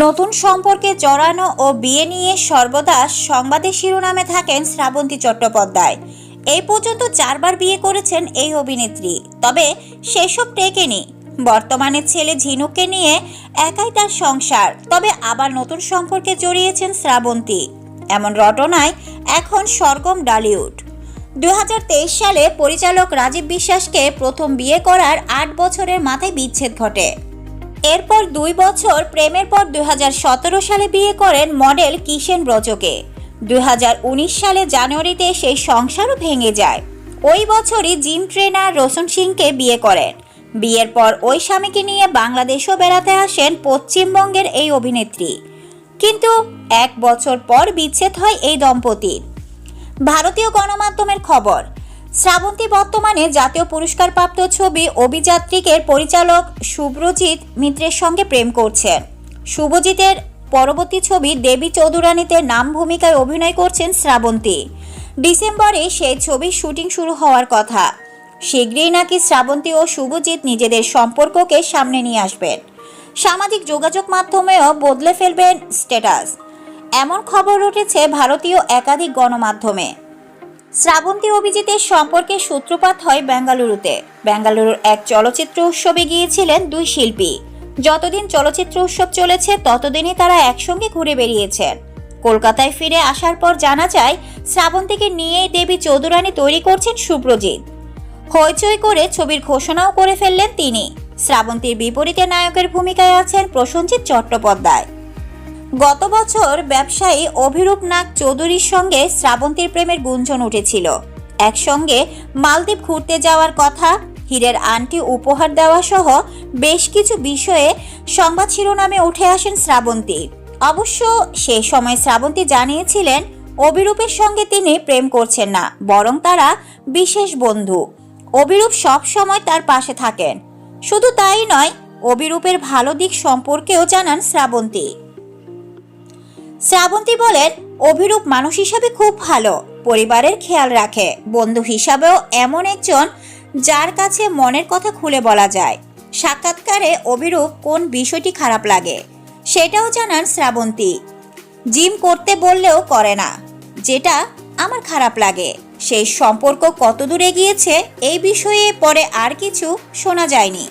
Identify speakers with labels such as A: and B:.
A: নতুন সম্পর্কে জড়ানো ও বিয়ে নিয়ে সর্বদা সংবাদের শিরোনামে থাকেন শ্রাবন্তী চট্টোপাধ্যায়। এই পর্যন্ত চারবার বিয়ে করেছেন এই অভিনেত্রী। তবে সেসব টেকেনি। বর্তমানে ছেলে ঝিনুককে নিয়ে একাই তার সংসার। তবে আবার নতুন সম্পর্কে জড়িয়েছেন শ্রাবন্তী। এমন রটনায় এখন সরগম ডালিউড। দু হাজার তেইশ সালে পরিচালক রাজীব বিশ্বাসকে প্রথম বিয়ে করার আট বছরের মাথায় বিচ্ছেদ ঘটে। এরপর দুই বছর প্রেমের পর দু হাজার সতেরো সালে বিয়ে করেন মডেল কিষেন ব্রজকে। দু হাজার উনিশ সালে জানুয়ারিতে সেই সংসারও ভেঙে যায়। ওই বছরই জিম ট্রেনার রোশন সিংকে বিয়ে করেন। বিয়ের পর ওই স্বামীকে নিয়ে বাংলাদেশও বেড়াতে আসেন পশ্চিমবঙ্গের এই অভিনেত্রী। কিন্তু এক বছর পর বিচ্ছেদ হয় এই দম্পতির। ভারতীয় গণমাধ্যমের খবর শ্রাবন্তী বর্তমানে জাতীয় পুরস্কারপ্রাপ্ত ছবি অভিযাত্রিকের পরিচালক শুভ্রজিৎ মিত্রের সঙ্গে প্রেম করছেন শুভজিতের পরবর্তী ছবি দেবী চৌধুরানীতে নাম ভূমিকায় অভিনয় করছেন শ্রাবন্তী। ডিসেম্বরে সেই ছবির শুটিং শুরু হওয়ার কথা। শীঘ্রই নাকি শ্রাবন্তী ও শুভজিৎ নিজেদের সম্পর্ককে সামনে নিয়ে আসবেন। সামাজিক যোগাযোগ মাধ্যমেও বদলে ফেলবেন স্ট্যাটাস। এমন খবর উঠেছে ভারতীয় একাধিক গণমাধ্যমে। শ্রাবন্তী অভিজিতের সম্পর্কে সূত্রপাত হয় বেঙ্গালুরুতে। বেঙ্গালুরুর এক চলচ্চিত্র উৎসবে গিয়েছিলেন দুই শিল্পী। যতদিন চলচ্চিত্র উৎসব চলেছে, ততদিনই তারা একসঙ্গে ঘুরে বেরিয়েছেন কলকাতায় ফিরে আসার পর জানা যায়, শ্রাবন্তীকে নিয়ে দেবী চৌধুরানী তৈরি করছেন সুপ্রজিৎ হইচই করে ছবির ঘোষণাও করে ফেললেন তিনি। শ্রাবন্তীর বিপরীতে নায়কের ভূমিকায় আছেন প্রসঞ্জিৎ চট্টোপাধ্যায়। গত বছর ব্যবসায়ী অভিরূপ নাগ চৌধুরীর সঙ্গে শ্রাবন্তীর প্রেমের গুঞ্জন উঠেছিল। একসঙ্গে মালদ্বীপ ঘুরতে যাওয়ার কথা, হীরের আংটি উপহার দেওয়া সহ বেশ কিছু বিষয়ে সংবাদ শিরোনামে উঠে আসেন শ্রাবন্তী। অবশ্য সে সময় শ্রাবন্তী জানিয়েছিলেন, অভিরূপের সঙ্গে তিনি প্রেম করছেন না, বরং তারা বিশেষ বন্ধু। অভিরূপ সব সময় তার পাশে থাকেন। শুধু তাই নয়, অভিরূপের ভালো দিক সম্পর্কেও জানান শ্রাবন্তী। শ্রাবন্তী বলেন, অভিরূপ মানুষ হিসাবে খুব ভালো। পরিবারের খেয়াল রাখে। বন্ধু হিসাবেও এমন একজন যার কাছে মনের কথা খুলে বলা যায়। সাক্ষাৎকারে অভিরূপ কোন বিষয়টি খারাপ লাগে, সেটাও জানান শ্রাবন্তী। জিম করতে বললেও করে না। যেটা আমার খারাপ লাগে। সেই সম্পর্ক কত দূর এগিয়েছে, এই বিষয়ে পরে আর কিছু শোনা যায়নি।